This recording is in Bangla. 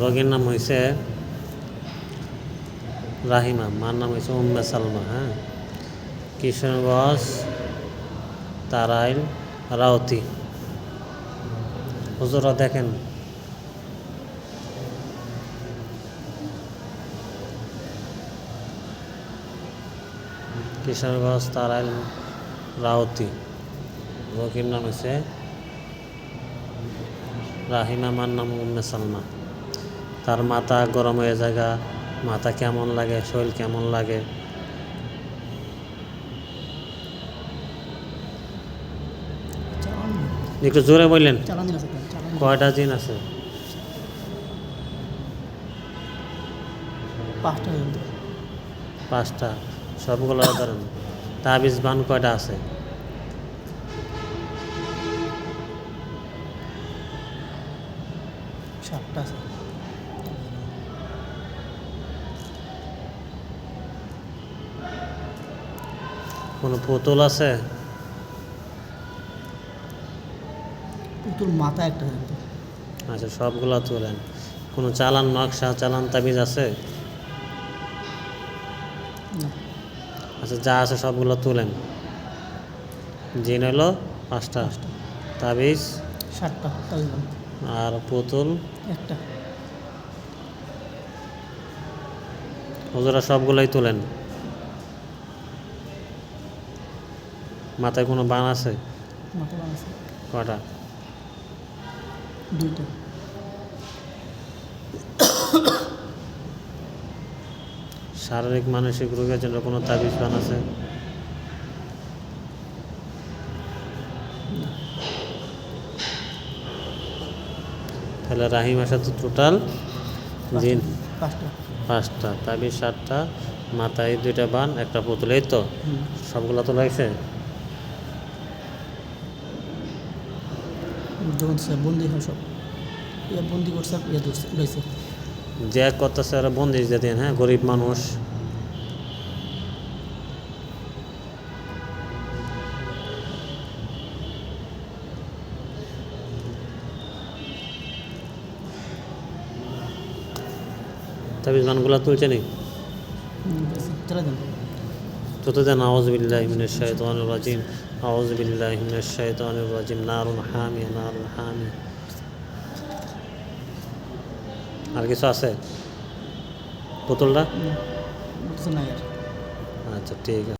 রোগীর নাম হয়েছে রাহিমা, মার নাম হয়েছে উম্মে সালমা হ্যাঁ? কিশোরগঞ্জ তারাইল রাউতি। হুজুরা দেখেন। কিশোরগঞ্জ তারাইল রাউতি। রোগীর নাম হয়েছে রাহিমা, মার নাম উম্মে সালমা। তার মাথা গরম হয়ে জায়গা মাথা কেমন লাগে শরীর কেমন লাগে? একটু জোরে বললেন। কয়টা দিন আছে পাঁচটা পাঁচটা সবগুলো ধরেন। তাবিজ বান কয়টা আছে? সাতটা আছে। কোনো পুতুল আছে? পুতুল মাথা একটা আচ্ছা সবগুলো তোলেন। কোনো চালান নকশা চালান তাবিজ আছে? আচ্ছা যা আছে সবগুলো তোলেন। জিন হলো পাঁচটা। তাবিজ? সাতটা আর পুতুল? একটা। হুজুরা সবগুলোই তোলেন। মাথায় কোনো বান আছে? মাথা বান আছে। কটা? দুইটা। শারীরিক মানসিক রোগের জন্য কোনো তাবিজ বান আছে? তাহলে রাহিম আসা তো টোটাল দিন। পাঁচটা। পাঁচটা তাবিজ সাতটা মাথায় দুইটা বান একটা পুতুল এই তো? সবগুলো তো লাগছে? যখন বন্দি হয় সব ইয়া বন্দি করছে ইয়া ধরছে রয়েছে যে করতেছে ওরা বন্দিশ দিয়ে দেন হ্যাঁ? গরিব মানুষ। তাবিজ বানগুলো তুলছে নি চলে যত দেন আওয়াজ বিল্লাহ মিনাশ শাইতানির রাজিম আওয়াজ বিল্লাহ মিনাশ শাইতানির রাজিম নারুন হামি নারুন হামি আর কিছু আছে? পুতুলটা? আচ্ছা ঠিক আছে।